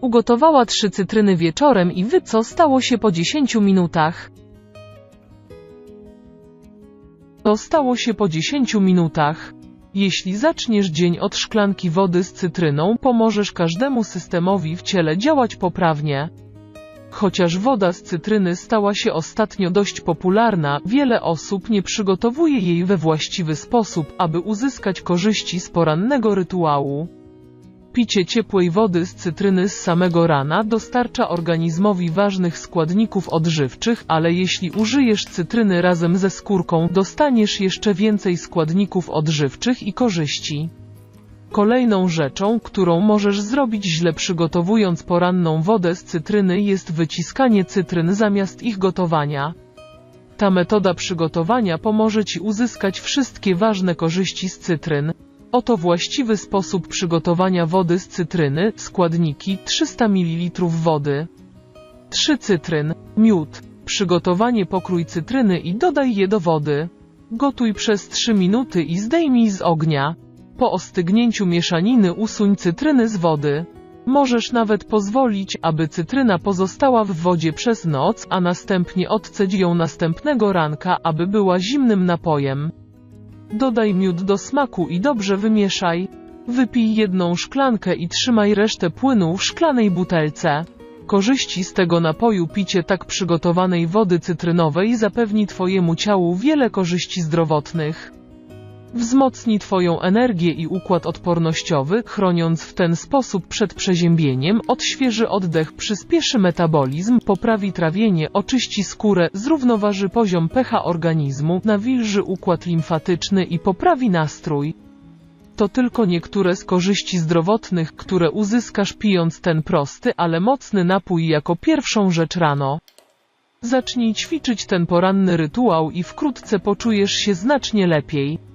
Ugotowała trzy cytryny wieczorem i wy co stało się po 10 minutach? To stało się po 10 minutach. Jeśli zaczniesz dzień od szklanki wody z cytryną, pomożesz każdemu systemowi w ciele działać poprawnie. Chociaż woda z cytryny stała się ostatnio dość popularna, wiele osób nie przygotowuje jej we właściwy sposób, aby uzyskać korzyści z porannego rytuału. Picie ciepłej wody z cytryny z samego rana dostarcza organizmowi ważnych składników odżywczych, ale jeśli użyjesz cytryny razem ze skórką, dostaniesz jeszcze więcej składników odżywczych i korzyści. Kolejną rzeczą, którą możesz zrobić źle przygotowując poranną wodę z cytryny jest wyciskanie cytryn zamiast ich gotowania. Ta metoda przygotowania pomoże Ci uzyskać wszystkie ważne korzyści z cytryn. Oto właściwy sposób przygotowania wody z cytryny. Składniki 300 ml wody. 3 cytryn, miód. Przygotowanie pokrój cytryny i dodaj je do wody. Gotuj przez 3 minuty i zdejmij z ognia. Po ostygnięciu mieszaniny usuń cytryny z wody. Możesz nawet pozwolić, aby cytryna pozostała w wodzie przez noc, a następnie odcedź ją następnego ranka, aby była zimnym napojem. Dodaj miód do smaku i dobrze wymieszaj. Wypij jedną szklankę i trzymaj resztę płynu w szklanej butelce. Korzyści z tego napoju picie tak przygotowanej wody cytrynowej zapewni Twojemu ciału wiele korzyści zdrowotnych. Wzmocni Twoją energię i układ odpornościowy, chroniąc w ten sposób przed przeziębieniem, odświeży oddech, przyspieszy metabolizm, poprawi trawienie, oczyści skórę, zrównoważy poziom pH organizmu, nawilży układ limfatyczny i poprawi nastrój. To tylko niektóre z korzyści zdrowotnych, które uzyskasz pijąc ten prosty, ale mocny napój jako pierwszą rzecz rano. Zacznij ćwiczyć ten poranny rytuał i wkrótce poczujesz się znacznie lepiej.